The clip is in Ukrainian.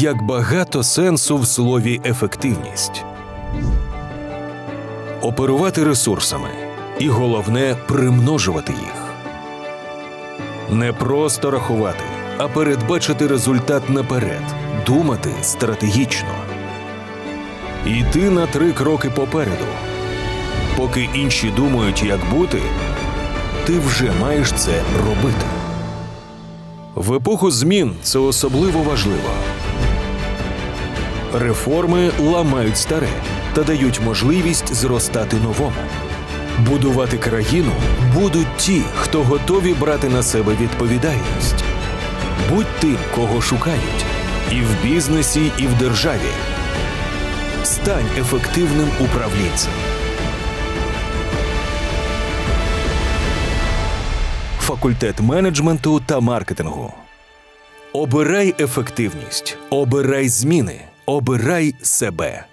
Як багато сенсу в слові ефективність. Оперувати ресурсами. І головне примножувати їх. Не просто рахувати, а передбачити результат наперед, думати стратегічно. Йти на три кроки попереду. Поки інші думають, як бути, ти вже маєш це робити. В епоху змін це особливо важливо. Реформи ламають старе та дають можливість зростати новому. Будувати країну будуть ті, хто готові брати на себе відповідальність. Будь тим, кого шукають, і в бізнесі, і в державі. Стань ефективним управлінцем. Факультет менеджменту та маркетингу. Обирай ефективність, обирай зміни, обирай себе.